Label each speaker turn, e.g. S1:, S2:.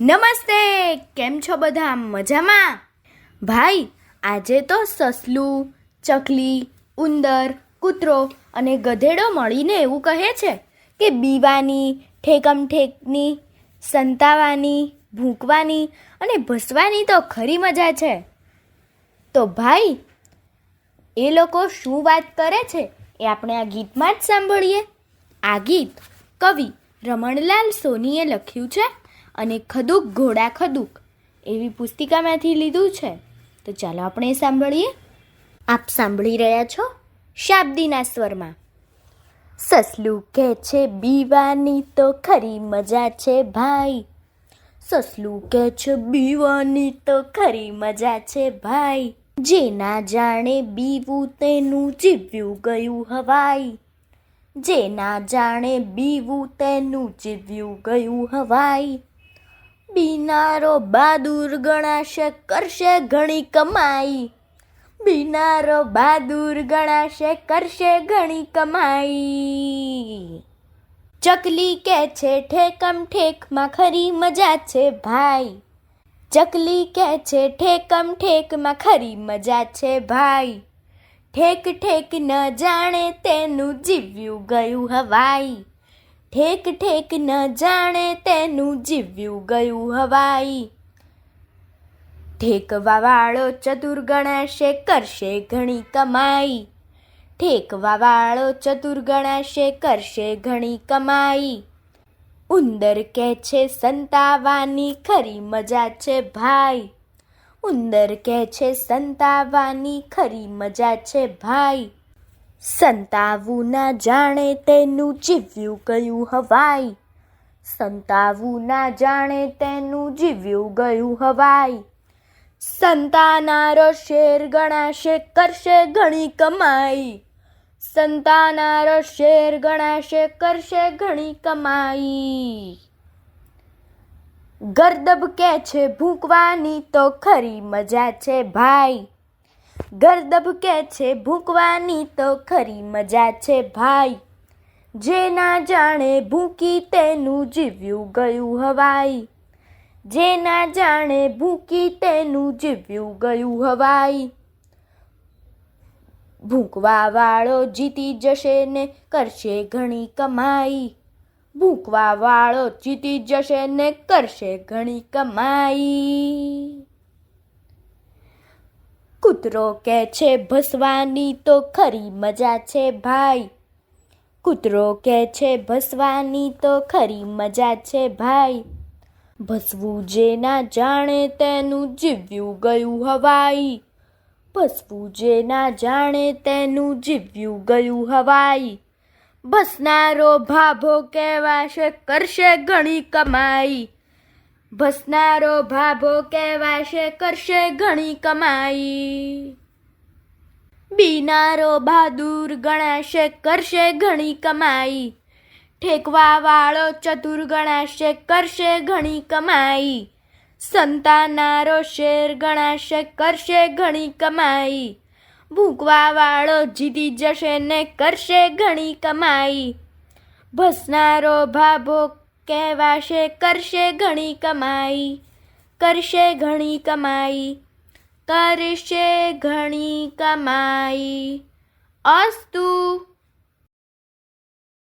S1: નમસ્તે, કેમ છો બધા? મજામાં? ભાઈ, આજે તો સસલું, ચકલી, ઉંદર, કૂતરો અને ગધેડો મળીને એવું કહે છે કે બીવાની ઠેકમ ઠેકની સંતાવાની, ભૂંકવાની અને ભસવાની તો ખરી મજા છે. તો ભાઈ, એ લોકો શું વાત કરે છે એ આપણે આ ગીતમાં જ સાંભળીએ. આ ગીત કવિ રમણલાલ સોનીએ લખ્યું છે. અને ખદુક ઘોડા ખદુક એવી પુસ્તિકામાંથી લીધું છે. તો ચાલો આપણે સાંભળીએ. આપ સાંભળી રહ્યા છો શાબ્દીના સ્વરમાં. સસલું કહે છે, બીવાની તો ખરી મજા છે ભાઈ. સસલું કહે છે, બીવાની તો ખરી મજા છે ભાઈ. જે ના જાણે બીવું તેનું જીવ્યું ગયું હવાઈ. જે ના જાણે બીવું તેનું જીવ્યું ગયું હવાઈ. બીનારો બહાદુર ગણાશે, કરશે ઘણી કમાઈ. બીનારો બહાદુર ગણાશે, કરશે ઘણી કમાઈ. ચકલી કે છે ઠેકમ, ઠેકમાં ખરી મજા છે ભાઈ. ચકલી કે છે ઠેકમ, ઠેકમાં ખરી મજા છે ભાઈ. ઠેક ઠેક ન જાણે તેનું જીવ્યું ગયું હવાઈ. ઠેક ઠેક ન જાણે તેનું જીવ્યું ગયું હવાઈ. ઠેકવા વાળો ચતુર ગણાશે કરશે ઘણી કમાઈ. ઠેકવા વાળો ચતુર ગણાશે કરશે ઘણી કમાઈ. ઉંદર કે છે, સંતાવાની ખરી મજા છે ભાઈ. ઉંદર કે છે, સંતાવાની ખરી મજા છે ભાઈ. સંતાવું ના જાણે તેનું જીવ્યું ગયું હવાઈ સંતાવું ના જાણે તેનું જીવ્યું ગયું હવાઈ સંતાનારો શેર ગણાશે, કરશે ઘણી કમાઈ. સંતાનારો શેર ગણાશે, કરશે ઘણી કમાઈ. ગરદબ કે છે ભૂંકવાની તો ખરી મજા છે ભાઈ. ગરદબ કે છે ભૂંકવાની તો ખરી મજા છે ભાઈ. જે ના જાણે ભૂકી તેનું જીવ્યું ગયું હવાઈ. જે ના જાણે ભૂકી તેનું જીવ્યું ગયું હવાઈ. ભૂંકવા વાળો જીતી જશે ને કરશે ઘણી કમાઈ. ભૂંકવા વાળો જીતી જશે ને કરશે ઘણી કમાઈ. કૂતરો કે છે, ભસવાની તો ખરી મજા છે ભાઈ. કૂતરો કે છે, ભસવાની તો ખરી મજા છે ભાઈ. ભસવું જે ના જાણે તેનું જીવ્યું ગયું હવાઈ. ભસવું જે ના જાણે તેનું જીવ્યું ગયું હવાઈ. ભસનારો ભાભો કહેવાશે કરશે ઘણી કમાઈ. ભસનારો ભાભો કહેવાશે, કરશે ઘણી કમાઈ. બીનારો બહાદુર ગણાશે, કરશે ઘણી કમાઈ. ઠેકવા વાળો ચતુર ગણાશે, કરશે ઘણી કમાઈ. સંતાનારો શેર ગણાશે, કરશે ઘણી કમાઈ. ભૂકવા વાળો જીતી જશે ને કરશે ઘણી કમાઈ. ભસનારો ભાભો કહેવાશે કરશે ઘણી કમાઈ કરશે ઘણી કમાઈ કરશે ઘણી કમાઈ. અસ્તુ